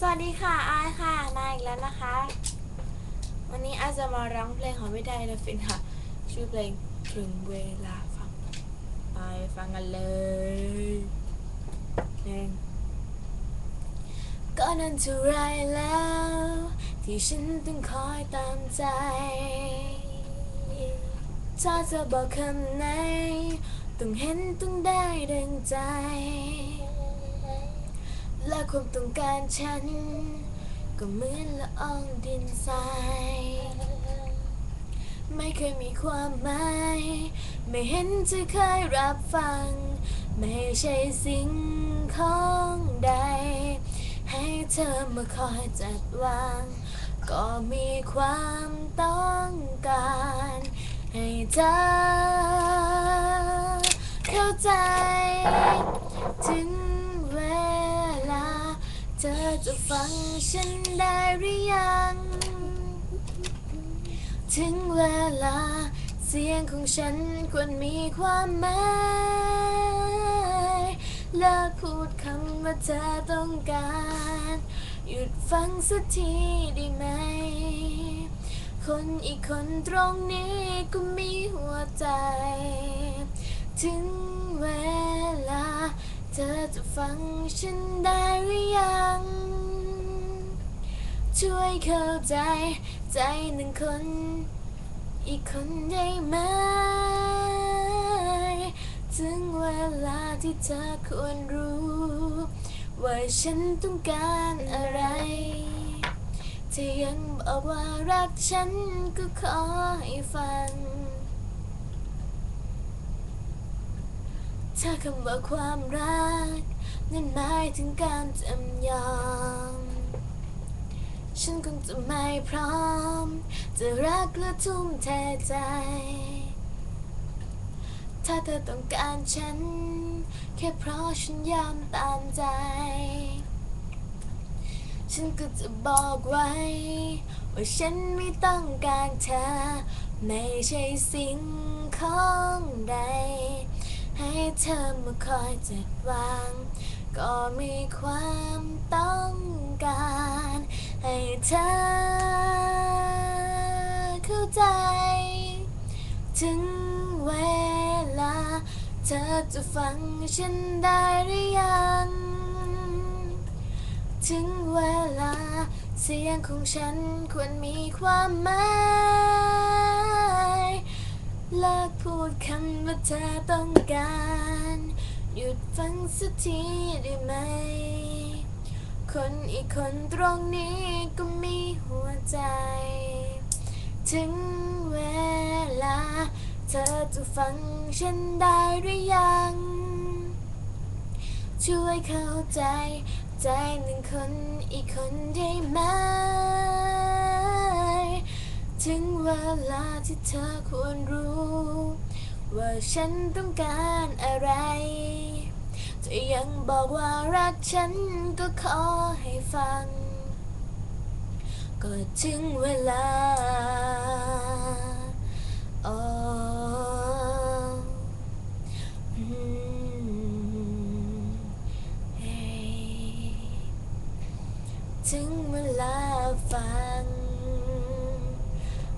สวัสดีค่ะอายค่ะมาอีกแล้วนะคะ วันนี้อาจจะมาร้องเพลงของพี่ไดนะฟินค่ะ ชื่อเพลงถึงเวลาฟัง ไปฟังกันเลยเพลงก็นั่นเท่าไรแล้ว ที่ฉันต้องคอยตามใจถ้าจะบอกคำไหน ต้องเห็นต้องได้ดังใจ ความต้องการฉัน ก็เหมือนละอองดินทรายไม่เคยมีความหมาย ไม่เห็นจะเคยรับฟัง ไม่ใช่สิ่งของใด ให้เธอมาคอยจัดวาง ก็มีความต้องการ ให้เธอเข้าใจ ถึงเวลา เธอ จะฟังฉันได้หรือยัง ถึงเวลาเสียงของฉันควรมีความหมายเลิกพูดคำว่าเธอต้องการ หยุดฟังสักทีได้ไหม คนอีกคนตรงนี้ก็มีหัวใจ ถึงเวลา เธอจะฟังฉันได้หรือยัง ช่วยเข้าใจ ใจหนึ่งคน อีกคนได้ไหม ถึงเวลาที่เธอควรรู้ ว่าฉันต้องการอะไรที่ยังบอกว่ารักฉันก็ขอให้ฟัง ถ้าคำว่าความรัก นั้นหมายถึงการจำยอม ฉันคงจะไม่พร้อม จะรักและทุ่มเทใจ ถ้าเธอต้องการฉัน แค่เพราะฉันยอมตามใจ ฉันก็จะบอกไว้ ว่าฉันไม่ต้องการเธอ ไม่ใช่สิ่งของใด ให้เธอมาคอยจัดวาง ก็มีความต้องการ ให้เธอเข้าใจ ถึงเวลา เธอจะฟังฉันได้หรือยัง ถึงเวลา เสียงของฉันควรมีความหมายเลิกพูดคำว่าเธอต้องการ หยุดฟังสักทีได้ไหม คนอีกคนตรงนี้ก็มีหัวใจ ถึงเวลา เธอจะฟังฉันได้หรือยัง ช่วยเข้าใจ ใจหนึ่งคนอีกคนได้ไหม ถึงเวลาที่เธอควรรู้ ว่าฉันต้องการอะไร ยังบอกว่ารักฉันก็ขอให้ฟัง ก็ถึงเวลาโอ้อืมเฮ้ถึงเวลาฟัง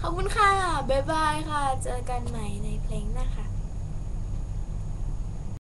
ขอบคุณค่ะ บ๊ายบายค่ะ เจอกันใหม่ในเพลงหนะคะ